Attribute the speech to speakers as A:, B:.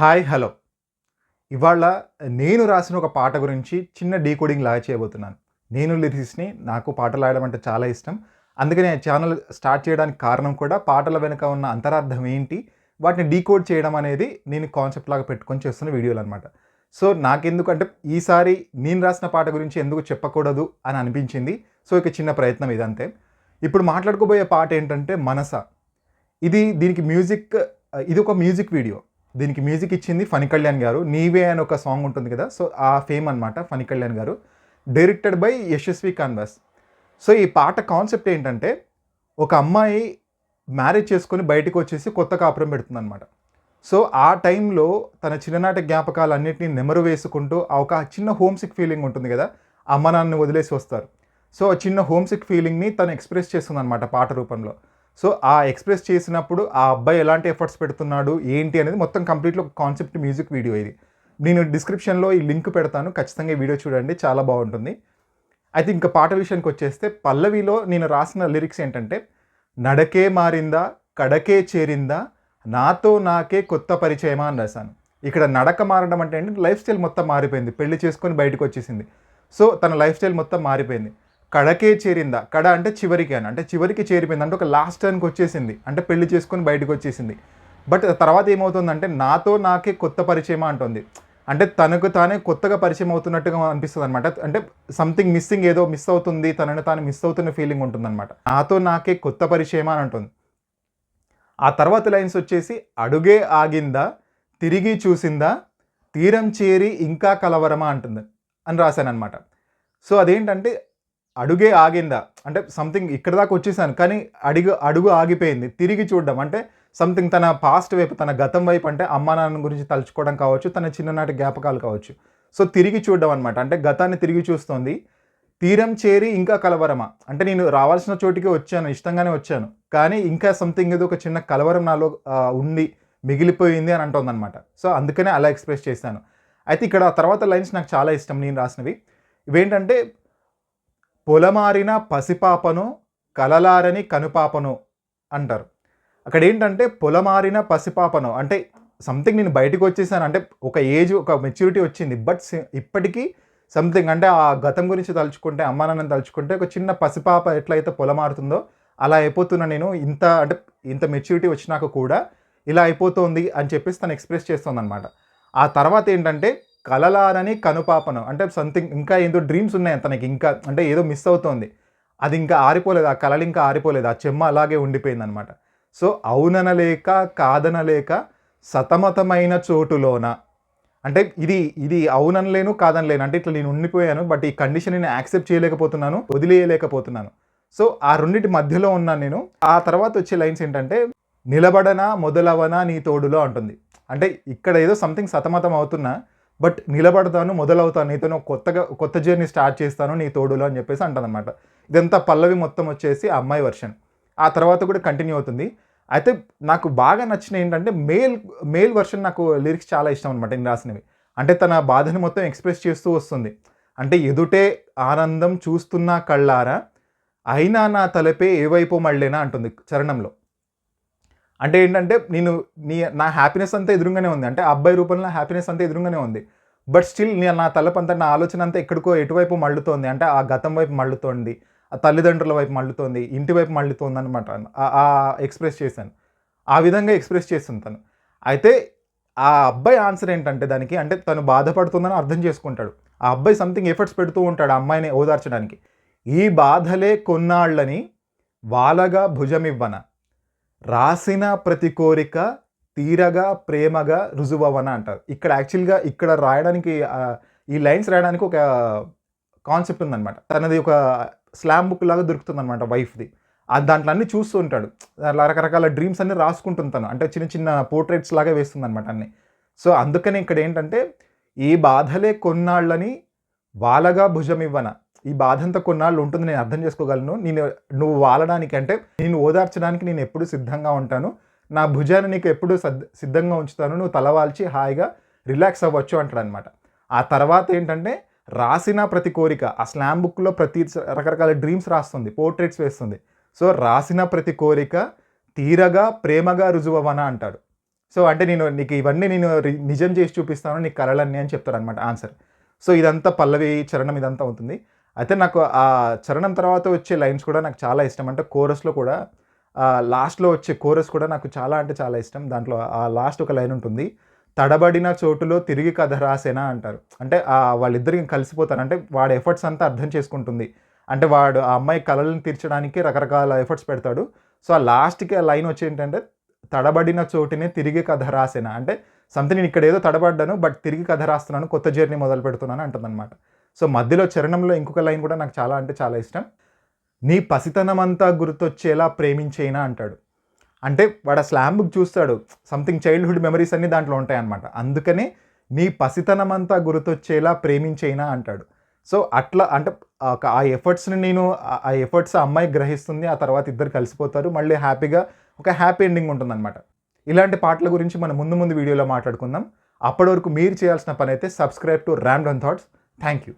A: Hi hello. ఇవాళ నేను రాసిన ఒక పాట గురించి చిన్న డీకోడింగ్ లాగా చేయబోతున్నాను. నేను లిరిక్స్ని నాకు పాటలు రాయడం అంటే చాలా ఇష్టం. అందుకని ఆ ఛానల్ స్టార్ట్ చేయడానికి కారణం కూడా పాటల వెనుక ఉన్న అంతరార్థం ఏంటి వాటిని డీకోడ్ చేయడం అనేది నేను కాన్సెప్ట్ లాగా పెట్టుకొని చేస్తున్న వీడియోలు అనమాట సో నాకెందుకంటే ఈసారి నేను రాసిన పాట గురించి ఎందుకు చెప్పకూడదు అని అనిపించింది. సో ఇక చిన్న ప్రయత్నం ఇదంతే. ఇప్పుడు మాట్లాడుకోబోయే పాట ఏంటంటే మనస. ఇది దీనికి మ్యూజిక్ ఇది ఒక మ్యూజిక్ వీడియో. దీనికి మ్యూజిక్ ఇచ్చింది ఫణి కళ్యాణ్ గారు. నీవే అని ఒక సాంగ్ ఉంటుంది కదా సో ఆ ఫేమ్ అనమాట ఫణి కళ్యాణ్ గారు. Directed by Yashasvi canvas so ఈ పాట కాన్సెప్ట్ ఏంటంటే ఒక అమ్మాయి మ్యారేజ్ చేసుకొని బయటకు వచ్చేసి కొత్త కాపురం పెడుతుంది అనమాట సో ఆ టైంలో తన చిన్ననాటి జ్ఞాపకాలన్నింటినీ నెమరు వేసుకుంటూ ఒక చిన్న హోమ్ సిక్ ఫీలింగ్ ఉంటుంది కదా అమ్మ నాన్నని వదిలేసి వస్తారు. సో ఆ చిన్న హోమ్ సిక్ ఫీలింగ్ని తను ఎక్స్ప్రెస్ చేస్తుంది అనమాట పాట రూపంలో. సో ఆ ఎక్స్ప్రెస్ చేసినప్పుడు ఆ అబ్బాయి ఎలాంటి ఎఫర్ట్స్ పెడుతున్నాడు ఏంటి అనేది మొత్తం కంప్లీట్లో ఒక కాన్సెప్ట్ మ్యూజిక్ వీడియో ఇది. నేను డిస్క్రిప్షన్లో ఈ లింక్ పెడతాను ఖచ్చితంగా ఈ వీడియో చూడండి చాలా బాగుంటుంది. అయితే ఇంకా పాట విషయానికి వచ్చేస్తే పల్లవిలో నేను రాసిన లిరిక్స్ ఏంటంటే నడకే మారిందా కడకే చేరిందా నాతో నాకే కొత్త పరిచయమా అని రాశాను. ఇక్కడ నడక మారడం అంటే ఏంటి లైఫ్ స్టైల్ మొత్తం మారిపోయింది పెళ్ళి చేసుకొని బయటకు వచ్చేసింది. సో తన లైఫ్ స్టైల్ మొత్తం మారిపోయింది. కడకే చేరిందా? కడ అంటే చివరికి అని. అంటే చివరికి చేరిపోయింది. అంటే ఒక లాస్ట్ టర్న్కి వచ్చేసింది. అంటే పెళ్ళి చేసుకొని బయటకు వచ్చేసింది. బట్ తర్వాత ఏమవుతుందంటే నాతో నాకే కొత్త పరిచయం అంటుంది. అంటే తనకు తానే కొత్తగా పరిచయం అవుతున్నట్టుగా అనిపిస్తుంది అనమాట అంటే సంథింగ్ మిస్సింగ్ ఏదో మిస్ అవుతుంది తనని తాను మిస్ అవుతున్న ఫీలింగ్ ఉంటుందన్నమాట. నాతో నాకే కొత్త పరిచయం అని అంటుంది. ఆ తర్వాత లైన్స్ వచ్చేసి అడుగే ఆగిందా? తిరిగి చూసిందా? తీరం చేరి ఇంకా కలవరమా అంటుంది. అని రాశాను అనమాట సో అదేంటంటే అడుగే ఆగిందా? అంటే సంథింగ్ ఇక్కడ దాకా వచ్చేసాను కానీ అడుగు అడుగు ఆగిపోయింది. తిరిగి చూడడం అంటే సంథింగ్ తన పాస్ట్ వైపు తన గతం వైపు అంటే అమ్మా నాన్న గురించి తలుచుకోవడం కావచ్చు తన చిన్ననాటి జ్ఞాపకాలు కావచ్చు. సో తిరిగి చూడడం అనమాట అంటే గతాన్ని తిరిగి చూస్తోంది. తీరం చేరి ఇంకా కలవరమా? అంటే నేను రావాల్సిన చోటికి వచ్చాను ఇష్టంగానే వచ్చాను. కానీ ఇంకా సంథింగ్ ఏదో ఒక చిన్న కలవరం నాలో ఉండి మిగిలిపోయింది అని అంటుందన్నమాట. సో అందుకనే అలా ఎక్స్ప్రెస్ చేశాను. అయితే ఇక్కడ ఆ తర్వాత లైన్స్ నాకు చాలా ఇష్టం నేను రాసినవి. ఇవేంటంటే పొలమారిన పసిపాపను కలలారని కనుపాపను అంటారు. అక్కడ ఏంటంటే పొలమారిన పసిపాపను అంటే సంథింగ్ నేను బయటకు వచ్చేసాను అంటే ఒక ఏజ్ ఒక మెచ్యూరిటీ వచ్చింది. బట్ ఇప్పటికీ సంథింగ్ అంటే ఆ గతం గురించి తలుచుకుంటే అమ్మా నాన్నని తలుచుకుంటే ఒక చిన్న పసిపాప ఎట్లయితే పొలమారుతుందో అలా అయిపోతున్నా నేను ఇంత అంటే ఇంత మెచ్యూరిటీ వచ్చినాక కూడా ఇలా అయిపోతుంది అని చెప్పేసి తను ఎక్స్ప్రెస్ చేస్తుంది అనమాట ఆ తర్వాత ఏంటంటే కలలారని కనుపాపనం. అంటే సంథింగ్ ఇంకా ఏదో డ్రీమ్స్ ఉన్నాయి తనకి ఇంకా అంటే ఏదో మిస్ అవుతోంది. అది ఇంకా ఆరిపోలేదు ఆ కళలు ఇంకా ఆరిపోలేదు ఆ చెమ్మ అలాగే ఉండిపోయింది అనమాట సో అవుననలేక కాదనలేక సతమతమైన చోటులోన అంటే ఇది ఇది అవుననలేను కాదనలేను అంటే ఇట్లా నేను ఉండిపోయాను బట్ ఈ కండిషన్ నేను యాక్సెప్ట్ చేయలేకపోతున్నాను వదిలేయలేకపోతున్నాను. సో ఆ రెండింటి మధ్యలో ఉన్నాను నేను ఆ తర్వాత వచ్చే లైన్స్ ఏంటంటే నిలబడనా మొదలవనా నీ తోడులో అంటుంది. అంటే ఇక్కడ ఏదో సంథింగ్ సతమతం అవుతున్నా బట్ నిలబడతాను మొదలవుతాను నీతోనే కొత్తగా కొత్త జర్నీ స్టార్ట్ చేస్తాను నీ తోడులో అని చెప్పేసి అంటుందన్నమాట. ఇదంతా పల్లవి మొత్తం వచ్చేసి ఆ అమ్మాయి వర్షన్ ఆ తర్వాత కూడా కంటిన్యూ అవుతుంది. అయితే నాకు బాగా నచ్చిన ఏంటంటే మేల్ మేల్ వర్షన్ నాకు లిరిక్స్ చాలా ఇష్టం అనమాట నేను రాసినవి. అంటే తన బాధను మొత్తం ఎక్స్ప్రెస్ చేస్తూ వస్తుంది. అంటే ఎదుటే ఆనందం చూస్తున్నా కళ్ళారా అయినా నా తలపే ఏవైపు మళ్ళేనా అంటుంది చరణంలో. అంటే ఏంటంటే నేను నీ నా హ్యాపీనెస్ అంతా ఎదురుగానే ఉంది. అంటే ఆ అబ్బాయి రూపంలో నా హ్యాపీనెస్ అంతా ఎదురుగానే ఉంది. బట్ స్టిల్ నేను నా తలపంతా నా ఆలోచన అంతా ఎక్కడికో ఎటువైపు మళ్ళుతోంది. అంటే ఆ గతం వైపు మళ్ళుతోంది. ఆ తల్లిదండ్రుల వైపు మళ్ళుతోంది. ఇంటి వైపు మళ్ళుతోంది అనమాట ఆ ఎక్స్ప్రెస్ చేశాను. ఆ విధంగా ఎక్స్ప్రెస్ చేస్తుంది తను. అయితే ఆ అబ్బాయి ఆన్సర్ ఏంటంటే దానికి అంటే తను బాధపడుతుందని అర్థం చేసుకుంటాడు. ఆ అబ్బాయి సంథింగ్ ఎఫర్ట్స్ పెడుతూ ఉంటాడు ఆ అమ్మాయిని ఓదార్చడానికి. ఈ బాధలే కొన్నాళ్ళని వాలగా భుజమివ్వన? రాసిన ప్రతి కోరిక తీరగా ప్రేమగా రుజువవన అంటారు. ఇక్కడ యాక్చువల్గా ఇక్కడ రాయడానికి ఈ లైన్స్ రాయడానికి ఒక కాన్సెప్ట్ ఉందన్నమాట. తనది ఒక స్లామ్ బుక్ లాగా దొరుకుతుంది అనమాట వైఫ్ది. అది దాంట్లో అన్ని చూస్తూ ఉంటాడు. అలా రకరకాల డ్రీమ్స్ అన్ని రాసుకుంటుంది తను. అంటే చిన్న చిన్న పోర్ట్రేట్స్ లాగా వేస్తుంది అనమాట అన్ని. సో అందుకని ఇక్కడ ఏంటంటే ఈ బాధలే కొన్నాళ్ళని వాలగా భుజం ఇవ్వన ఈ బాధ అంతా కొన్నాళ్ళు ఉంటుంది నేను అర్థం చేసుకోగలను. నేను నువ్వు వాలడానికి అంటే నేను ఓదార్చడానికి నేను ఎప్పుడు సిద్ధంగా ఉంటాను. నా భుజాన్ని నీకు ఎప్పుడు సద్ సిద్ధంగా ఉంచుతాను. నువ్వు తలవాల్చి హాయిగా రిలాక్స్ అవ్వచ్చు అంటాడు అనమాట ఆ తర్వాత ఏంటంటే రాసిన ప్రతి కోరిక ఆ స్లామ్ బుక్లో ప్రతి రకరకాల డ్రీమ్స్ రాస్తుంది పోర్ట్రేట్స్ వేస్తుంది. సో రాసిన ప్రతి కోరిక తీరగా ప్రేమగా రుజువవన అంటాడు. సో అంటే నేను నీకు ఇవన్నీ నేను నిజం చేసి చూపిస్తాను నీకు కలలన్నీ అని చెప్తాడు అనమాట ఆన్సర్. సో ఇదంతా పల్లవి చరణం ఇదంతా అవుతుంది. అయితే నాకు ఆ చరణం తర్వాత వచ్చే లైన్స్ కూడా నాకు చాలా ఇష్టం. అంటే కోరస్లో కూడా లాస్ట్లో వచ్చే కోరస్ కూడా నాకు చాలా అంటే చాలా ఇష్టం. దాంట్లో ఆ లాస్ట్ ఒక లైన్ ఉంటుంది తడబడిన చోటులో తిరిగి కథ రాసేనా అంటారు. అంటే వాళ్ళిద్దరికి కలిసిపోతారు. అంటే వాడి ఎఫర్ట్స్ అంతా అర్థం చేసుకుంటుంది. అంటే వాడు ఆ అమ్మాయి కళలను తీర్చడానికి రకరకాల ఎఫర్ట్స్ పెడతాడు. సో ఆ లాస్ట్కి ఆ లైన్ వచ్చి ఏంటంటే తడబడిన చోటునే తిరిగి కథ రాసేనా అంటే సంథింగ్ నేను ఇక్కడ ఏదో తడబడ్డాను బట్ తిరిగి కథ రాస్తున్నాను కొత్త జర్నీ మొదలు పెడుతున్నాను అంటుందన్నమాట. సో మధ్యలో చరణంలో ఇంకొక లైన్ కూడా నాకు చాలా అంటే చాలా ఇష్టం. నీ పసితనమంతా గుర్తొచ్చేలా ప్రేమించేనా అంటాడు. అంటే వాడు ఆ స్లామ్ బుక్ చూస్తాడు. సంథింగ్ చైల్డ్హుడ్ మెమరీస్ అన్నీ దాంట్లో ఉంటాయి అనమాట అందుకనే నీ పసితనమంతా గుర్తొచ్చేలా ప్రేమించేనా అంటాడు. సో అట్లా అంటే ఆ- ఆ ఎఫర్ట్స్ని నేను ఆ- ఎఫర్ట్స్ ఆ అమ్మాయి గ్రహిస్తుంది. ఆ తర్వాత ఇద్దరు కలిసిపోతారు. మళ్ళీ హ్యాపీగా ఒక హ్యాపీ ఎండింగ్ ఉంటుందన్నమాట. ఇలాంటి పాటల గురించి మనం ముందు ముందు వీడియోలో మాట్లాడుకుందాం. అప్పటి వరకు మీరు చేయాల్సిన పని అయితే subscribe to random thoughts thank you